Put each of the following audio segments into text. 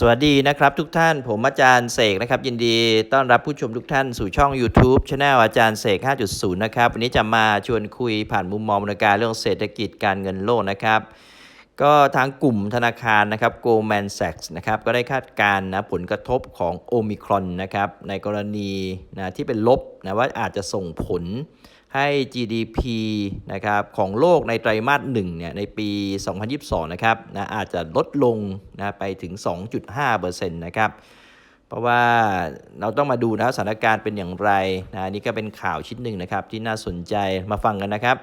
สวัสดีนะครับทุกท่านผมอาจารย์เสกนะครับ ยินดีต้อนรับผู้ชมทุกท่านสู่ช่อง YouTube Channel อาจารย์เสก 5.0 นะครับ วันนี้จะมาชวนคุยผ่านมุมมองในการเรื่องเศรษฐกิจการเงินโลกนะครับ ก็ทางกลุ่มธนาคารนะครับ Goldman Sachs นะครับก็ได้คาดการณ์นะผลกระทบของโอมิครอนนะครับในกรณีนะที่เป็นลบนะว่าอาจจะส่งผล ให้ GDP นะครับของโลกในไตรมาส1เนี่ยในปี 2022 นะครับนะอาจจะลดลงนะไปถึง 2.5%นะครับเพราะว่าเราต้องมาดูนะสถานการณ์เป็นอย่างไรนะนี่ก็เป็นข่าวชิ้นหนึ่งนะครับที่น่าสนใจมาฟังกันนะครับ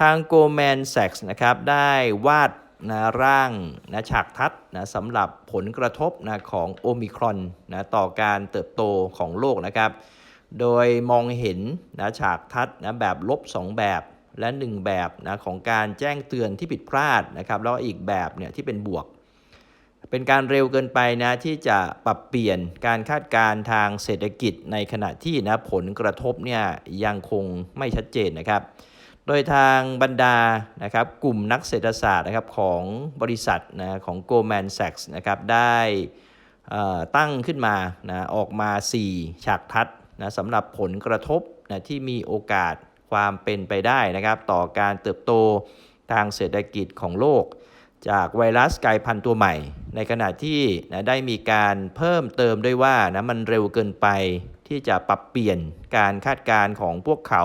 ทาง Goldman Sachs นะครับได้วาดนะร่างนะฉากทัศนะสำหรับผลกระทบนะของโอมิครอนนะต่อการเติบโตของโลกนะครับ โดยมองเห็นนะฉากทัศนะแบบลบ 2 แบบและ 1 แบบนะของการแจ้งเตือนที่ผิดพลาดนะครับแล้วอีกแบบเนี่ยที่เป็นบวก เป็นการเร็วเกินไปนะที่จะปรับเปลี่ยนการคาดการณ์ทางเศรษฐกิจในขณะที่นะผลกระทบเนี่ยยังคงไม่ชัดเจนนะครับโดยทางบรรดานะครับกลุ่มนักเศรษฐศาสตร์นะครับของบริษัทนะของ Goldman Sachs นะครับได้อ่อตั้งขึ้นมานะออกมา 4 ฉากทัศ นะสำหรับผลกระทบนะที่มีโอกาสความเป็นไปได้นะครับ ต่อการเติบโตทางเศรษฐกิจของโลก จากไวรัสกลายพันธุ์ตัวใหม่ ในขณะที่นะได้มีการเพิ่มเติมด้วยว่านะมันเร็วเกินไปที่จะปรับเปลี่ยนการคาดการณ์ของพวกเขา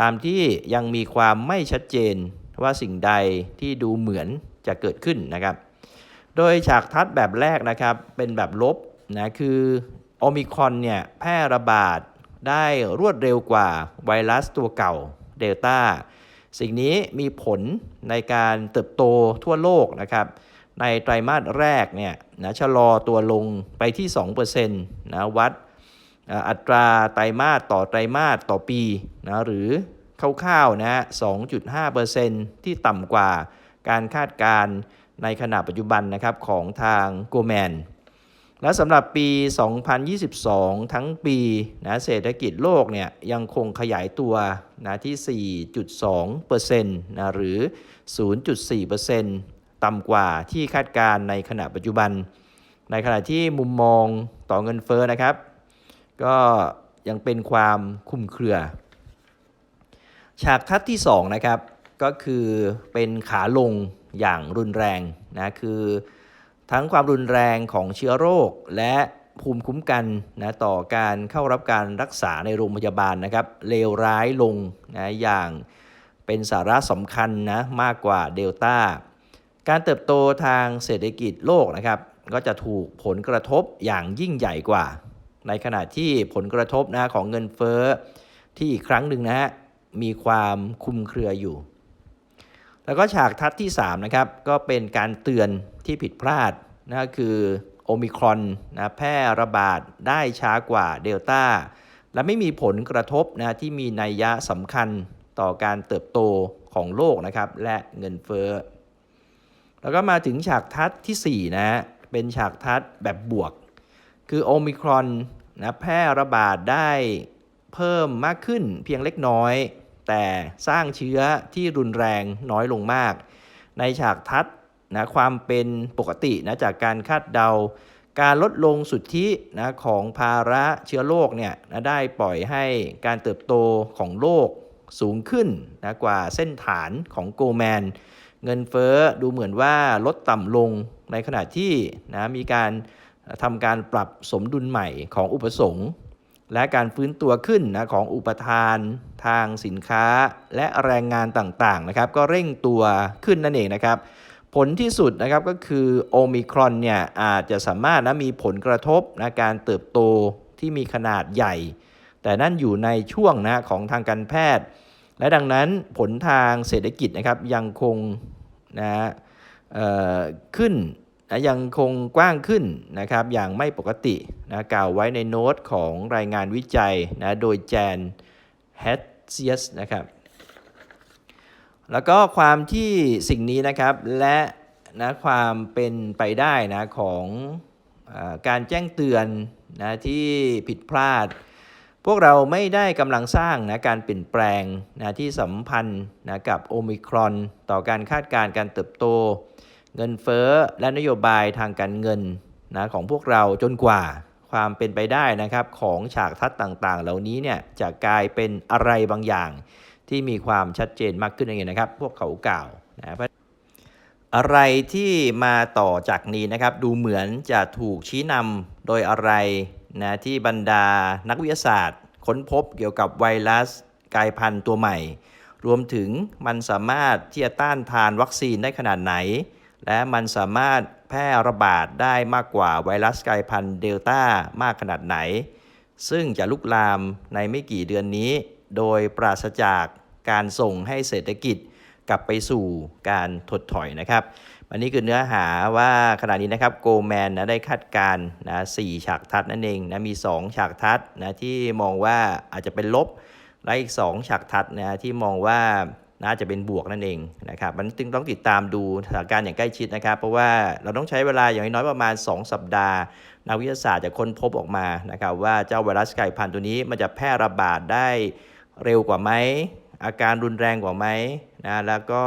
ตามที่ยังมีความไม่ชัดเจนว่าสิ่งใดที่ดูเหมือนจะเกิดขึ้นนะครับ โดยฉากทัศน์แบบแรกนะครับเป็นแบบลบนะคือ โอมิคอนเนี่ยแพร่ระบาดได้รวดเร็วกว่าไวรัสตัวเก่าเดลต้าสิ่งนี้มีผลในการเติบโตทั่วโลกนะครับ ในไตรมาสแรกเนี่ยนะชะลอตัวลงไปที่2%นะวัดอัตราไตรมาสต่อไตรมาสต่อปีนะหรือคร่าวๆนะ2.5%ที่ต่ำกว่าการคาดการณ์ในขณะปัจจุบันนะครับของทางโกลแมน และสำหรับปี 2022 ทั้งปีนะเศรษฐกิจโลกเนี่ยยังคงขยายตัวนะที่ 4.2%นะหรือ 0.4%ต่ำกว่าที่คาดการณ์ในขณะปัจจุบัน ในขณะที่มุมมองต่อเงินเฟ้อนะครับ ก็ยังเป็นความคลุมเครือ ฉากทัศน์ที่ 2 นะครับ ก็คือเป็นขาลงอย่างรุนแรงนะคือ ทั้งความรุนแรงของเชื้อโรค และภูมิคุ้มกันนะต่อการเข้ารับการรักษาในโรงพยาบาลนะครับเลวร้ายลงนะอย่างเป็นสาระสำคัญนะมากกว่าเดลต้าการเติบโตทางเศรษฐกิจโลกนะครับ ก็จะถูกผลกระทบอย่างยิ่งใหญ่กว่า ในขณะที่ผลกระทบนะของเงินเฟ้อที่อีกครั้งหนึ่งนะฮะมีความคุมเครืออยู่ แล้วก็ฉากทัศน์ที่3นะครับก็เป็นการเตือนที่ผิดพลาดนะคือโอมิครอนนะแพร่ระบาดได้ช้ากว่าเดลต้าและไม่มีผลกระทบนะที่มีนัยยะสำคัญต่อการเติบโตของโลกนะครับและเงินเฟ้อแล้วก็มาถึงฉากทัศน์ที่4นะเป็นฉากทัศน์แบบบวก คือโอมิครอนนะแพร่ระบาดได้เพิ่มมากขึ้นเพียงเล็กน้อย แต่สร้างเชื้อที่รุนแรงน้อยลงมาก ในฉากทัศนะความเป็นปกตินะจากการคาดเดา การลดลงสุทธินะของภาระเชื้อโรคเนี่ยนะได้ปล่อยให้การเติบโตของโลกสูงขึ้นนะกว่าเส้นฐานของโกลแมน เงินเฟ้อดูเหมือนว่าลดต่ำลงในขณะที่นะมีการทำการปรับสมดุลใหม่ของอุปสงค์ และการฟื้นตัวขึ้นนะของอุปทาน ทางสินค้าและแรงงานต่างๆนะครับก็เร่งตัวขึ้นนั่นเองนะครับ ผลที่สุดนะครับก็คือโอมิครอนเนี่ยอาจจะสามารถนะมีผลกระทบนะการเติบโตที่มีขนาดใหญ่ แต่นั่นอยู่ในช่วงนะของทางการแพทย์ และดังนั้นผลทางเศรษฐกิจนะครับยังคงนะขึ้นนะยังคงกว้างขึ้นนะครับอย่างไม่ปกตินะกล่าวไว้ในโน้ตของรายงานวิจัยนะโดยแจน แฮตเซียสนะครับ แล้วก็ความที่สิ่งนี้นะครับและนะความเป็นไปได้นะของอาการแจ้งเตือนนะที่ผิดพลาด พวกเราไม่ได้กำลังสร้างนะการเปลี่ยนแปลงนะที่สัมพันธ์นะกับโอมิครอนต่อการคาดการณ์การเติบโต เงินเฟ้อและนโยบายทางการเงินนะของพวกเราจนกว่า ความเป็นไปได้นะครับของฉากทัศน์ต่างๆ เหล่านี้เนี่ยจะกลายเป็นอะไรบางอย่าง ที่มีความชัดเจนมากขึ้นนั่นเองนะครับ พวกเขากล่าวนะเพราะอะไรที่มาต่อจากนี้นะครับ ดูเหมือนจะถูกชี้นำโดยอะไรนะที่บรรดานักวิทยาศาสตร์ ค้นพบเกี่ยวกับไวรัสกลายพันธุ์ตัวใหม่ รวมถึงมันสามารถที่จะต้านทานวัคซีนได้ขนาดไหน และมันสามารถแพร่ระบาดได้มากกว่าไวรัสกลายพันธุ์เดลต้ามากขนาดไหน ซึ่งจะลุกลามในไม่กี่เดือนนี้ โดยปราศจากการส่งให้เศรษฐกิจกลับไปสู่การถดถอยนะครับอันนี้คือเนื้อหาว่าขณะนี้นะครับโกลแมนนะได้คาดการณ์นะสี่ฉากทัดนั่นเองนะมี 2 ฉากทัดนะที่มองว่าอาจจะเป็นลบและอีก 2 ฉากทัดนะที่มองว่า น่าจะเป็นบวกนั่นเองนะครับมันจึงต้องติดตามดูสถานการณ์อย่างใกล้ชิดนะครับ เพราะว่าเราต้องใช้เวลาอย่างน้อยประมาณ 2 สัปดาห์ นักวิทยาศาสตร์จะค้นพบออกมานะครับ ว่าเจ้าไวรัสกลายพันธุ์ตัวนี้มันจะแพร่ระบาดได้เร็วกว่าไหมอาการรุนแรงกว่าไหมนะแล้วก็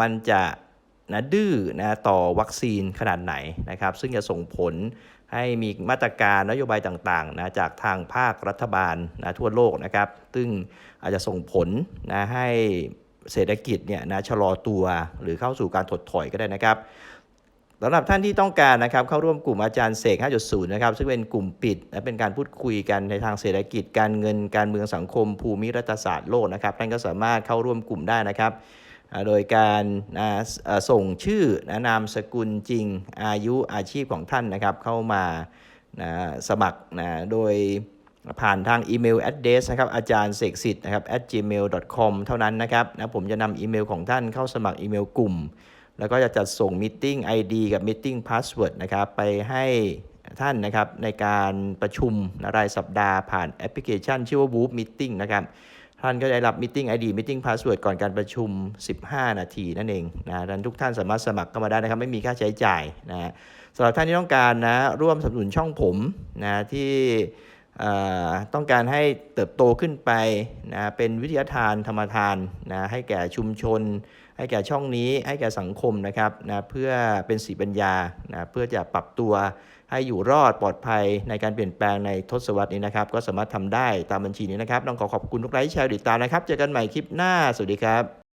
มันจะ นะดื้อนะต่อวัคซีนขนาดไหนนะครับซึ่งจะส่งผลให้มีมาตรการนโยบายต่างๆนะจากทางภาครัฐบาลนะทั่วโลกนะครับ ซึ่งอาจจะส่งผลนะให้เศรษฐกิจเนี่ยนะชะลอตัวหรือเข้าสู่การถดถอยก็ได้นะครับสำหรับท่านที่ต้องการนะครับเข้าร่วมกลุ่มอาจารย์เสก 5.0 นะครับซึ่งเป็นกลุ่มปิดและเป็นการพูดคุยกันในทางเศรษฐกิจการเงินการเมืองสังคม ภูมิรัฐศาสตร์โลกนะครับท่านก็สามารถเข้าร่วมกลุ่มได้นะครับ โดยการนะส่งชื่อนะนามสกุลจริงอายุอาชีพของท่านนะครับ เข้ามานะสมัครนะโดยผ่านทางอีเมล address นะครับอาจารย์เสกสิทธิ์นะครับ at gmail.com เท่านั้นนะครับนะผมจะนำอีเมลของท่านเข้าสมัครอีเมลกลุ่ม แล้วก็จะจัดส่ง Meeting ID กับ Meeting Password นะครับไปให้ท่านนะครับในการประชุมนะรายสัปดาห์ผ่านแอปพลิเคชันชื่อว่า Whoop Meeting นะครับ ท่านก็ได้รับ Meeting ID Meeting Password ก่อนการประชุม 15 นาทีนั่นเองนะดังนั้นทุกท่านสามารถสมัครเข้ามาได้นะครับ ไม่มีค่าใช้จ่ายนะฮะสำหรับท่านที่ต้องการนะร่วมสนับสนุนช่องผมนะที่เอ่อต้องการให้เติบโตขึ้นไปนะเป็นวิทยาทานธรรมทานนะให้แก่ชุมชน ให้แก่ช่องนี้ให้แก่สังคมนะครับนะเพื่อเป็นสีปัญญานะเพื่อจะปรับตัวให้อยู่รอดปลอดภัยในการเปลี่ยนแปลงในทศวรรษนี้นะครับ ก็สามารถทำได้ตามบัญชีนี้นะครับต้องขอขอบคุณทุกไลค์แชร์ติดตามนะครับ เจอกันใหม่คลิปหน้า สวัสดีครับ